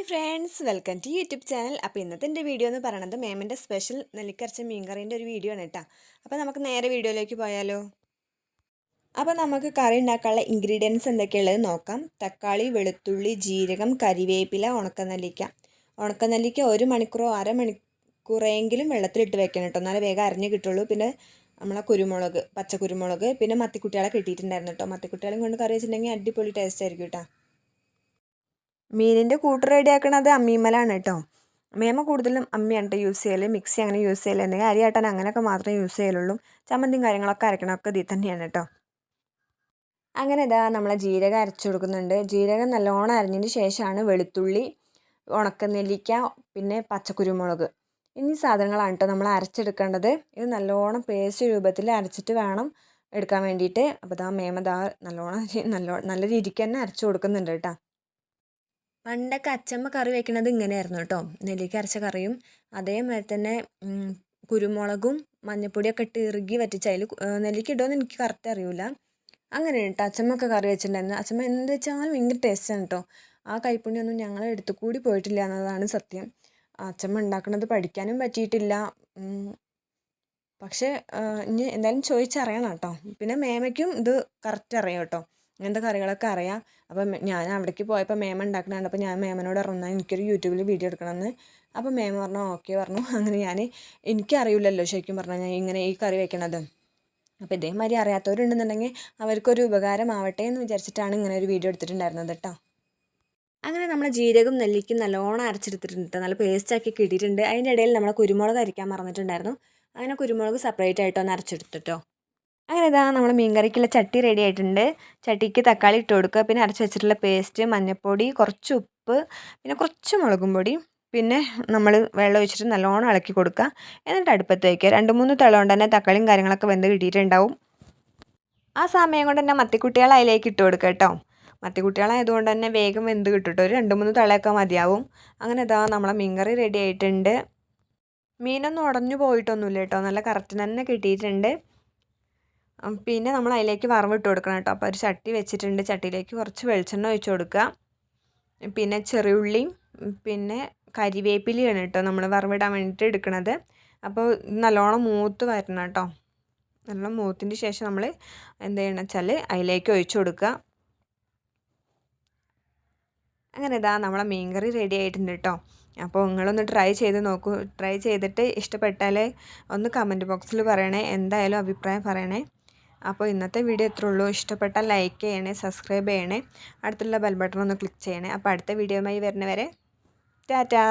Hi friends welcome to YouTube channel. അപ്പോൾ ഇന്നത്തെ എന്റെ വീഡിയോ എന്ന് പറയുന്നത് മേമന്റെ സ്പെഷ്യൽ നെല്ലിക്കരച്ച മീൻകറീന്റെ ഒരു വീഡിയോ ആണ് കേട്ടോ അപ്പോൾ നമുക്ക് നേരെ വീഡിയോയിലേക്ക് പോയാലോ? അപ്പോൾ നമുക്ക് കറി ഉണ്ടാക്കാനുള്ള ഇൻഗ്രീഡിയൻസ് എന്തൊക്കെയുള്ളത് നോക്കാം. തക്കാളി വെളുത്തുള്ളി ജീരകം കരിവേപ്പില ഉണക്കനെല്ലിക്ക. ഉണക്കനെല്ലിക്ക ഒരു മണിക്കൂറോ അരമണിക്കൂറെങ്കിലും വെള്ളത്തിലിട്ട് വെക്കണം കേട്ടോ എന്നാലേ വേഗം അരിഞ്ഞ് കിട്ടുള്ളൂ. പിന്നെ നമ്മളെ കുരുമുളക് പച്ചക്കുരുമുളക് പിന്നെ മത്തിക്കുട്ടികളെ കിട്ടിയിട്ടുണ്ടായിരുന്നു കേട്ടോ മത്തിക്കുട്ടികളെയും കൊണ്ട് കറി വെച്ചിട്ടുണ്ടെങ്കിൽ അടിപൊളി ടേസ്റ്റ് ആയിരിക്കും കേട്ടോ മീനിന്റെ കൂട്ട് റെഡിയാക്കണത് അമ്മീമലാണ് കേട്ടോ മേമ കൂടുതലും അമ്മിയാണ് കേട്ടോ യൂസ് ചെയ്യൽ മിക്സി അങ്ങനെ യൂസ് ചെയ്യൽ എന്തെങ്കിലും അരി ആട്ടാൻ അങ്ങനെയൊക്കെ മാത്രമേ യൂസ് ചെയ്യലുള്ളൂ. ചമ്മന്തിയും കാര്യങ്ങളൊക്കെ അരക്കണമൊക്കെ ഇതിൽ തന്നെയാണ് കേട്ടോ അങ്ങനെ ഇതാ നമ്മളെ ജീരകം അരച്ചു കൊടുക്കുന്നുണ്ട്. ജീരകം നല്ലോണം അരഞ്ഞതിന് ശേഷമാണ് വെളുത്തുള്ളി ഉണക്ക നെല്ലിക്ക പിന്നെ പച്ചക്കുരുമുളക്. എന്നീ സാധനങ്ങളാണ് കേട്ടോ നമ്മൾ അരച്ചെടുക്കേണ്ടത്. ഇത് നല്ലോണം പേസ്റ്റ് രൂപത്തിൽ അരച്ചിട്ട് വേണം എടുക്കാൻ വേണ്ടിയിട്ട്. അപ്പോൾ ഇതാ മേമ ദാ നല്ലോണം നല്ലോ നല്ല രീതിക്ക് തന്നെ അരച്ചു കൊടുക്കുന്നുണ്ട് കേട്ടോ പണ്ടൊക്കെ അച്ചമ്മ കറി വെക്കണത് ഇങ്ങനെയായിരുന്നു കേട്ടോ. നെല്ലിക്ക അരച്ച കറിയും അതേമാതിരി തന്നെ കുരുമുളകും മഞ്ഞപ്പൊടിയൊക്കെ ഇട്ട് ഇറുകി വറ്റിച്ച് അതിൽ നെല്ലിക്ക ഇടുമെന്ന് എനിക്ക് കറക്റ്റ് അറിയില്ല അങ്ങനെ കേട്ടോ അച്ചമ്മൊക്കെ കറി വെച്ചിട്ടുണ്ടായിരുന്നു. അച്ചമ്മ എന്ത് വെച്ചാലും ഭയങ്കര ആണ് കേട്ടോ. ആ കൈപ്പുണ്യൊന്നും ഞങ്ങളെ എടുത്തു കൂടി പോയിട്ടില്ല എന്നതാണ് സത്യം. അച്ചമ്മ ഉണ്ടാക്കുന്നത് പഠിക്കാനും പറ്റിയിട്ടില്ല പക്ഷേ ഇനി എന്തായാലും ചോദിച്ചറിയണം കേട്ടോ. പിന്നെ മേമയ്ക്കും ഇത് കറക്റ്റ് അറിയാം കേട്ടോ. അങ്ങനത്തെ കറികളൊക്കെ അറിയാം. അപ്പം ഞാൻ അവിടേക്ക് പോയപ്പോൾ മേമ ഉണ്ടാക്കണുണ്ട് അപ്പോൾ ഞാൻ മേമനോട് പറഞ്ഞു എനിക്കൊരു യൂട്യൂബിൽ വീഡിയോ എടുക്കണമെന്ന്. അപ്പോൾ മേമ പറഞ്ഞു ഓക്കെ പറഞ്ഞു. അങ്ങനെ ഞാൻ എനിക്കറിയില്ലല്ലോ ശരിക്കും പറഞ്ഞാൽ ഞാൻ ഇങ്ങനെ ഈ കറി വെക്കണത്. അപ്പോൾ ഇതേമാതിരി അറിയാത്തവരുണ്ടെന്നുണ്ടെങ്കിൽ അവർക്കൊരു ഉപകാരമാവട്ടെ എന്ന് വിചാരിച്ചിട്ടാണ് ഇങ്ങനെ ഒരു വീഡിയോ എടുത്തിട്ടുണ്ടായിരുന്നത് കേട്ടോ അങ്ങനെ നമ്മൾ ജീരകം നെല്ലിക്കും നല്ലോണം അരച്ചെടുത്തിട്ടുണ്ട് നല്ല പേസ്റ്റാക്കി കിട്ടിയിട്ടുണ്ട്. അതിന്റെ ഇടയിൽ നമ്മൾ കുരുമുളക് അരിക്കാൻ മറന്നിട്ടുണ്ടായിരുന്നു. അങ്ങനെ കുരുമുളക് സെപ്പറേറ്റ് ആയിട്ടൊന്ന് അരച്ചെടുത്തിട്ടോ അങ്ങനെ ഇതാ നമ്മൾ മീൻകറിക്കുള്ള ചട്ടി റെഡി ആയിട്ടുണ്ട്. ചട്ടിക്ക് തക്കാളി ഇട്ട് കൊടുക്കുക. പിന്നെ അരച്ച് വെച്ചിട്ടുള്ള പേസ്റ്റ് മഞ്ഞൾപ്പൊടി കുറച്ച് ഉപ്പ് പിന്നെ കുറച്ച് മുളകും പൊടി പിന്നെ നമ്മൾ വെള്ളം ഒഴിച്ചിട്ട് നല്ലോണം ഇളക്കി കൊടുക്കുക. എന്നിട്ട് അടുപ്പത്ത് വയ്ക്കുക രണ്ട് മൂന്ന് തിള കൊണ്ട് തന്നെ തക്കാളിയും കാര്യങ്ങളൊക്കെ വെന്ത് കിട്ടിയിട്ടുണ്ടാവും. ആ സമയം കൊണ്ട് തന്നെ മത്തിക്കുട്ടികൾ അതിലേക്ക് ഇട്ട് കൊടുക്കുക കേട്ടോ. മത്തിക്കുട്ടികളായതുകൊണ്ട് തന്നെ വേഗം വെന്ത് കേട്ടോ ഒരു രണ്ട് മൂന്ന് തിളയൊക്കെ മതിയാവും. അങ്ങനെ ഇതാ നമ്മളെ മീൻകറി റെഡി ആയിട്ടുണ്ട്. മീനൊന്നും ഉടഞ്ഞു പോയിട്ടൊന്നുമില്ല കേട്ടോ. നല്ല കറക്റ്റ് തന്നെ കിട്ടിയിട്ടുണ്ട്. പിന്നെ നമ്മൾ അതിലേക്ക് വറവിട്ട് കൊടുക്കണം കേട്ടോ. അപ്പോൾ ഒരു ചട്ടി വെച്ചിട്ടുണ്ട്. ചട്ടിയിലേക്ക് കുറച്ച് വെളിച്ചെണ്ണ ഒഴിച്ച് കൊടുക്കുക. പിന്നെ ചെറിയുള്ളിയും പിന്നെ കരിവേപ്പിലയാണ് കേട്ടോ നമ്മൾ വറവിടാൻ വേണ്ടിയിട്ട് എടുക്കുന്നത് അപ്പോൾ നല്ലോണം മൂത്ത് വരണം കേട്ടോ. നല്ലോണം മൂത്തിന്റെ ശേഷം നമ്മൾ എന്ത് ചെയ്യണം വെച്ചാൽ അതിലേക്ക് ഒഴിച്ചു കൊടുക്കുക. അങ്ങനെ ഇതാ നമ്മളെ മീൻകറി റെഡി ആയിട്ടുണ്ട് കേട്ടോ. അപ്പോൾ നിങ്ങളൊന്ന് ട്രൈ ചെയ്ത് നോക്കൂ. ട്രൈ ചെയ്തിട്ട് ഇഷ്ടപ്പെട്ടാൽ ഒന്ന് കമന്റ് ബോക്സിൽ പറയണേ. എന്തായാലും അഭിപ്രായം പറയണേ. അപ്പോൾ ഇന്നത്തെ വീഡിയോ ഇത്രേ ഉള്ളൂ. ഇഷ്ടപ്പെട്ട ലൈക്ക് ചെയ്യണേ സബ്സ്ക്രൈബ് ചെയ്യണേ. അടുത്തുള്ള ബെൽ ബട്ടൺ ഒന്ന് ക്ലിക്ക് ചെയ്യണേ. അപ്പോൾ അടുത്ത വീഡിയോയുമായി വരുന്നവരെ ടാറ്റാ.